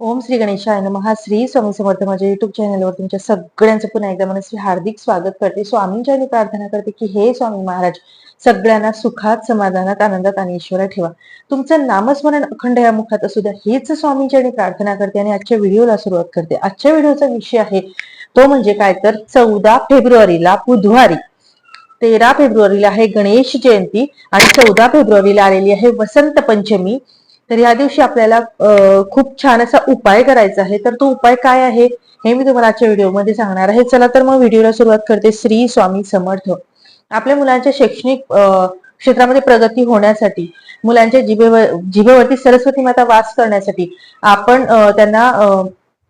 ओम श्री गणेशाय महा श्री स्वामी समर्थ माझ्या युट्यूब चॅनलवर तुमच्या सगळ्यांचं पुन्हा एकदा मनस्वी हार्दिक स्वागत करते. स्वामींच्या आणि प्रार्थना करते की हे स्वामी महाराज सगळ्यांना सुखात समाधानात आनंदात आणि ईश्वरात ठेवा. तुमचं नामस्मरण अखंड या मुखात असू द्या. हेच स्वामींच्या आणि प्रार्थना करते आणि आजच्या व्हिडिओला सुरुवात करते. आजच्या व्हिडिओचा विषय आहे तो म्हणजे काय तर चौदा फेब्रुवारीला बुधवारी तेरा फेब्रुवारीला आहे गणेश जयंती आणि चौदा फेब्रुवारीला आलेली आहे वसंत पंचमी. तर या दिवशी आपल्याला खूप छान असा उपाय करायचा आहे. तर तो उपाय काय आहे हे मी तुम्हाला आजच्या व्हिडिओमध्ये सांगणार आहे. चला तर मग व्हिडिओला सुरुवात करते श्री स्वामी समर्थ. आपल्या मुलांच्या शैक्षणिक क्षेत्रामध्ये प्रगती होण्यासाठी मुलांच्या जिभेवर जिभेवरती सरस्वती माता वास करण्यासाठी आपण त्यांना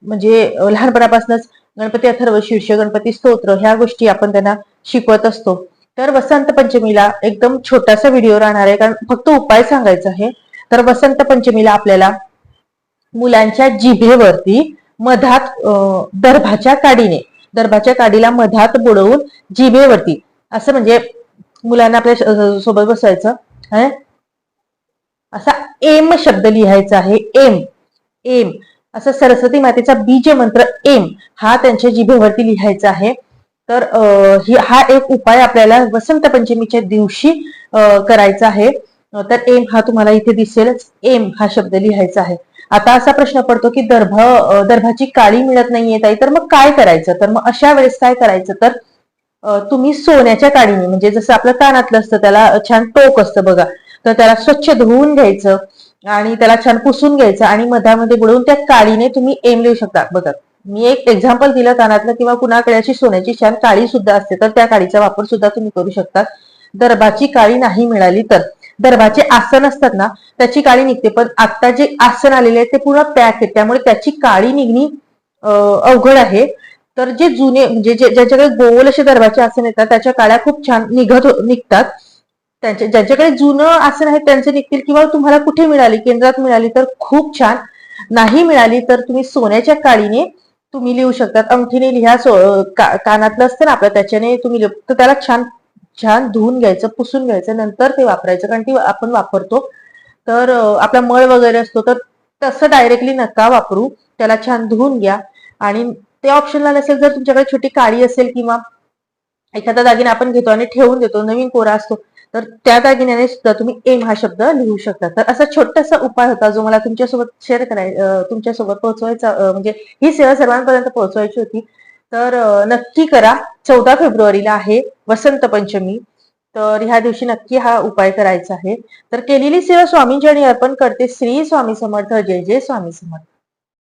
म्हणजे लहानपणापासूनच गणपती अथर्व शीर्ष गणपती स्तोत्र ह्या गोष्टी आपण त्यांना शिकवत असतो. तर वसंत पंचमीला एकदम छोटासा व्हिडिओ राहणार आहे. कारण फक्त उपाय सांगायचा आहे. तर वसंत पंचमीला आपल्याला मुलांच्या जिभेवरती मधात दर्भाच्या काडीने दर्भाच्या काडीला मधात बुडवून जिभेवरती. असं म्हणजे मुलांना आपल्यासोबत बसवायचं असा एम शब्द लिहायचा आहे एम. एम. असं सरस्वती मातेचा बीज मंत्र एम हा त्यांच्या जिभेवरती लिहायचा आहे. तर अं, ही- हा एक उपाय आपल्याला वसंत पंचमीच्या दिवशी अं, करायचा आहे. तर एम हा तुम्हाला इथे दिसेलच. एम हा शब्द लिहायचा आहे. आता असा प्रश्न पडतो की दर्भ दर्भाची काळी मिळत नाहीये ताई तर मग काय करायचं? तर मग अशा वेळेस काय करायचं? तर तुम्ही सोन्याच्या काडीने म्हणजे जसं आपलं कानातलं असतं त्याला छान टोक असतं बघा. तर त्याला स्वच्छ धुवून घ्यायचं आणि त्याला छान पुसून घ्यायचं आणि मधामध्ये बुडवून त्या काळीने तुम्ही एम लिहू शकता. बघा मी एक एक्झाम्पल दिलं कानातलं किंवा कुणाकडे अशी सोन्याची छान काळी सुद्धा असते तर त्या काळीचा वापर सुद्धा तुम्ही करू शकता. दर्भाची काळी नाही मिळाली तर. दर्भाचे आसन असतात ना त्याची काळी निघते. पण आता जे आसन आलेले आहे ते पूर्ण पॅक आहे त्यामुळे त्याची काळी निघणी अवघड आहे. तर जे जुने म्हणजे जे ज्याच्याकडे गोल असे दर्भाचे आसन येतात त्याच्या काळ्या खूप छान निघत हो, निघतात. त्यांच्या ज्यांच्याकडे जुनं आसन आहे त्यांचे निघतील किंवा तुम्हाला कुठे मिळाली केंद्रात मिळाली तर खूप छान. नाही मिळाली तर तुम्ही सोन्याच्या काळीने तुम्ही लिहू शकतात. अंगठीने लिहा सो का- कानातलं असतं ना आपलं त्याच्याने तुम्ही लिहू तर त्याला छान छान धुवून घ्यायचं पुसून घ्यायचं नंतर ते वापरायचं. कारण ती आपण वापरतो तर आपला मळ वगैरे असतो तर तसं डायरेक्टली नका वापरू. त्याला छान धुवून घ्या. आणि ते ऑप्शनला नसेल जर तुमच्याकडे छोटी काळी असेल किंवा एखादा दागिना आपण घेतो आणि ठेवून देतो नवीन कोरा असतो तर त्या दागिन्याने सुद्धा तुम्ही एम हा शब्द लिहू शकता. तर असा छोटासा उपाय होता जो मला तुमच्यासोबत शेअर कराय तुमच्यासोबत पोहोचवायचा म्हणजे ही सेवा सर्वांपर्यंत पोहोचवायची होती. तर नक्की करा. चौदा फेब्रुवारीला आहे. वसंत पंचमी. तर ह्या दिवशी नक्की हा उपाय करायचा आहे. तर केलेली सेवा स्वामींच्या आणि अर्पण करते श्री स्वामी समर्थ. जय जय स्वामी समर्थ.